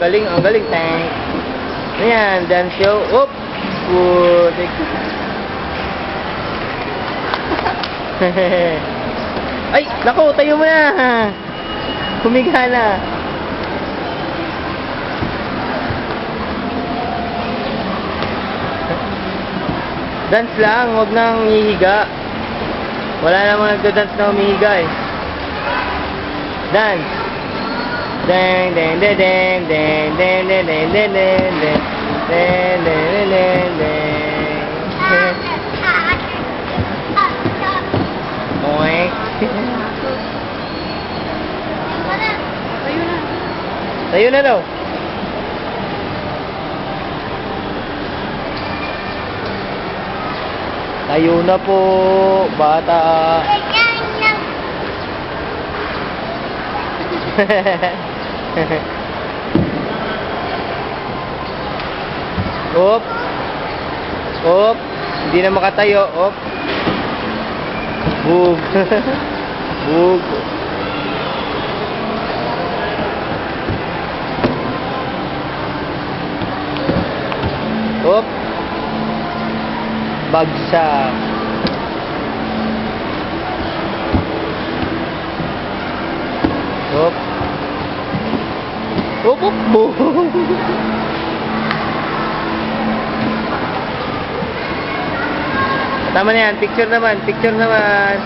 galing, ang galing. Tank. Ayan, dance show. Oop! Putik. Ay, naku, tayo mo na. Humiga na. Dance lang, huwag nang hihiga. Wala namang nagda-dance na humihiga eh. Dance. Deng deng deng deng deng deng deng deng deng deng deng deng deng deng deng Oink. Tayo na daw. Tayo na po, bata. Op. Op. Hindi na makatayo. Op. Bug. Bug. Op. Bagsak. Op. Op. Tama na yan. Picture naman. Picture naman.